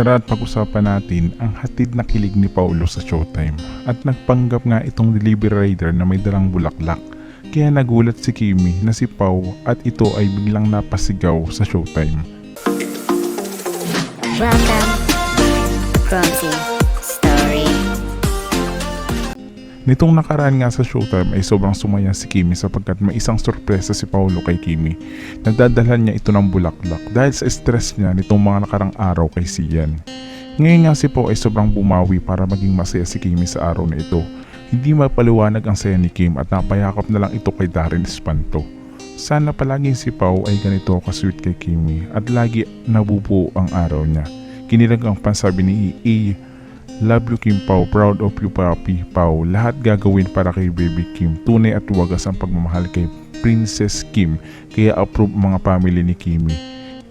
Tara at pag-usapan natin ang hatid na kilig ni Paulo sa Showtime. At nagpanggap nga itong delivery rider na may dalang bulaklak. Kaya nagulat si Kimi na si Pau at ito ay biglang napasigaw sa Showtime. Welcome, Grumpy Nitong nakaraan nga sa Showtime ay sobrang sumaya si Kimi sapagkat may isang sorpresa si Paulo kay Kimi. Nagdadalhan niya ito ng bulaklak dahil sa stress niya nitong mga nakarang araw kay Sian. Ngayon nga si Pau ay sobrang bumawi para maging masaya si Kimi sa araw na ito. Hindi mapaliwanag ang saya ni Kim at napayakap na lang ito kay Darren Espanto. Sana palaging si Pau ay ganito kasweet kay Kimi at lagi nabubuo ang araw niya. Kinilag ang pansabi ni EA Love you Kim Pao, proud of you Papi Pao. Lahat gagawin para kay Baby Kim. Tunay at wagas ang pagmamahal kay Princess Kim. Kaya approve mga family ni Kimi.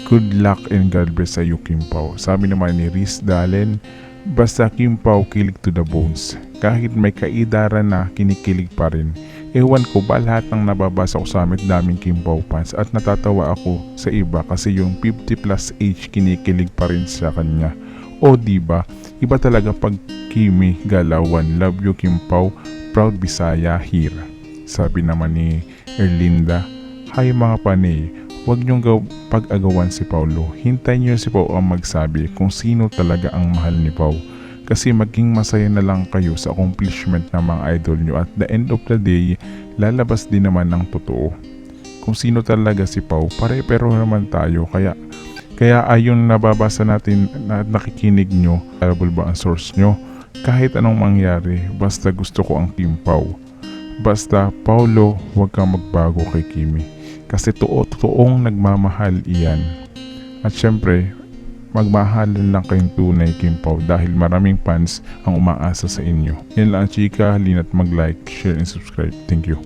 Good luck and God bless sa iyo Kim Pao. Sabi naman ni Riz Dalen, basta Kim Pao kilig to the bones. Kahit may kaidaran na kinikilig pa rin. Ewan ko ba lahat ng nababasa ko sa amit daming Kim Pao fans at natatawa ako sa iba kasi yung 50 plus age kinikilig pa rin sa kanya. O di ba? Iba talaga pag Kimi Galawan. Love you Kim Pao. Proud Bisaya here. Sabi naman ni Erlinda, Hi mga panay, huwag niyong gaw- pag-agawan si Paulo. Hintayin niyo si Pao ang magsabi kung sino talaga ang mahal ni Pao. Kasi maging masaya na lang kayo sa accomplishment ng mga idol niyo at the end of the day, lalabas din naman ng totoo. Kung sino talaga si Pao, pare-pero naman tayo kaya kaya ayon nababasa natin na nakikinig nyo, reliable ba ang source nyo? Kahit anong mangyari, basta gusto ko ang Kim Pao. Basta, Paulo, huwag kang magbago kay Kimi. Kasi totoo, totoong nagmamahal iyan. At syempre, magmahalan lang kayong tunay Kim Pao dahil maraming fans ang umaasa sa inyo. Yan lang chika, halina't mag-like, share, and subscribe. Thank you.